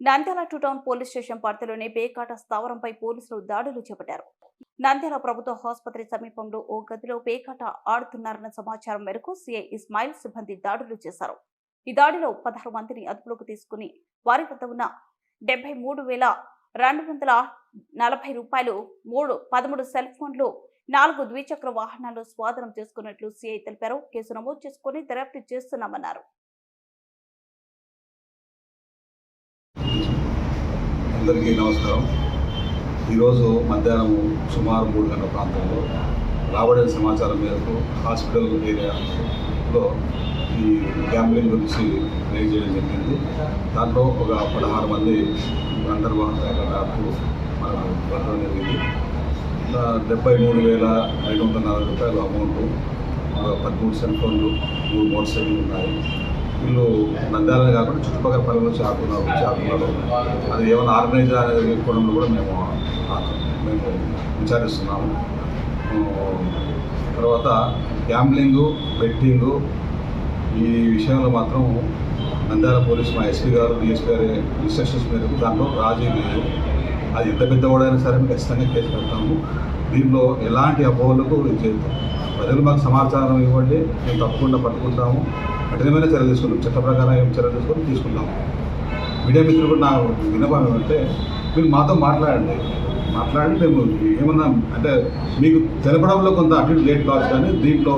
Nandyal two town police station పరిధిలోని పేకాట స్థావరంపై పోలీసులు దాడులు చేపట్టారు. నంద్యాల ప్రభుత్వ ఆసుపత్రి సమీపంలో ఓ గదిలో పేకాట ఆడుతున్నారన్న సమాచారం మేరకు సిఐ ఇస్మాయిల్ సిబ్బంది దాడులు చేశారు. ఈ దాడిలో పదహారు మందిని అదుపులోకి తీసుకుని వారి వద్ద ఉన్న డెబ్బై మూడు వేల రెండు వందల నలభై రూపాయలు మూడు పదమూడు సెల్ ఫోన్లు నాలుగు ద్విచక్ర వాహనాలు స్వాధీనం చేసుకున్నట్లు సిఐ తెలిపారు. కేసు నమోదు చేసుకుని దర్యాప్తు చేస్తున్నామన్నారు. అందరికీ నమస్కారం. ఈరోజు మధ్యాహ్నం సుమారు మూడు గంటల ప్రాంతంలో రాబడిన సమాచారం మేరకు హాస్పిటల్ ఏరియాలో ఈ గ్యాంబ్లింగ్ గురించి ప్లే చేయడం జరిగింది. దాంట్లో ఒక పదహారు మంది అంతర్వాహకులు మనకు పట్టడం జరిగింది. డెబ్బై మూడు వేల ఐదు వందల నలభై రూపాయల అమౌంట్ పదమూడు సెల్ ఫోన్లు మూడు మోటార్ సైకిల్ ఉన్నాయి. వీళ్ళు నంద్యాలనే కాకుండా చుట్టుపక్కల పల్లెలు చేపలు చేపలు అది ఏమైనా ఆర్గనైజ్ అనేది కోణంలో కూడా మేము మేము విచారిస్తున్నాము. తర్వాత గ్యాంబ్లింగ్ బెట్టింగు ఈ విషయంలో మాత్రం నంద్యాల పోలీస్ మా ఎస్పీ గారు డిఎస్పీ గారి ఇన్స్ట్రక్షన్స్ మేరకు దాంట్లో రాజీ లేదు. అది ఎంత పెద్దవాడైనా సరే మేము ఖచ్చితంగా కేసు పెడతాము. దీనిలో ఎలాంటి అపోహలకు ఇది చేద్దాం ప్రజలు మాకు సమాచారం ఇవ్వండి మేము తప్పకుండా పట్టుకుంటాము. కఠినమైన చర్యలు తీసుకుంటాం. చట్ట ప్రకారం ఏం చర్యలు తీసుకొని తీసుకుంటాము మీడియా మిత్రులు కూడా నా వినపం ఏమంటే మీరు మాతో మాట్లాడండి. మాట్లాడి మేము ఏమన్నా అంటే మీకు తెలపడంలో కొంత అటు లేట్ కావచ్చు కానీ దీంట్లో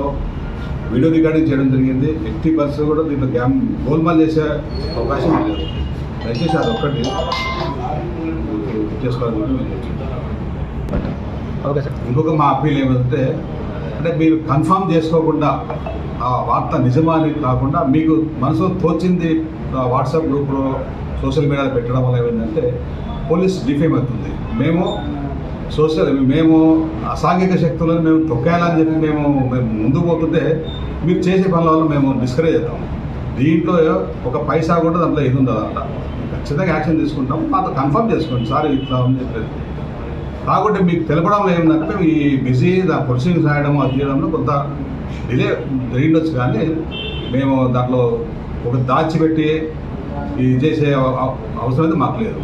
వీడియో రికార్డింగ్ చేయడం జరిగింది. ఎట్టి పరిస్థితులు కూడా దీంట్లో గ్యామ్ గోల్మాల్ చేసే అవకాశం లేదు దయచేసి అది ఒక్కటి చేసుకోవాలని సార్. ఇంకొక మా అప్పీల్ ఏమంటే అంటే మీరు కన్ఫామ్ చేసుకోకుండా ఆ వార్త నిజమా అనేది కాకుండా మీకు మనసులో తోచింది వాట్సాప్ గ్రూప్లో సోషల్ మీడియాలో పెట్టడం వల్ల ఏమైందంటే పోలీస్ డిఫేమ్ అవుతుంది. మేము సోషల్ మేము అసాంఘిక శక్తులను మేము తొక్కేయాలని చెప్పి మేము మేము ముందుకు పోతుంటే మీరు చేసే పనుల వల్ల మేము డిస్కరేజ్ అవుతాం. దీంట్లో ఒక పైసా కూడా దాంట్లో ఇది ఉండదు ఖచ్చితంగా యాక్షన్ తీసుకుంటాం మాతో కన్ఫర్మ్ చేసుకోండి. సార్ ఇట్లా ఉంది. చెప్పేది కాకుంటే మీకు తెలపడం ఏంటంటే ఈ బిజీ దాని ప్రొసీడింగ్స్ రాయడం అది చేయడంలో కొంత డిలే జరిగిండొచ్చు కానీ మేము దాంట్లో ఒక దాచిపెట్టి ఇది చేసే అవసరం అయితే మాకు లేదు.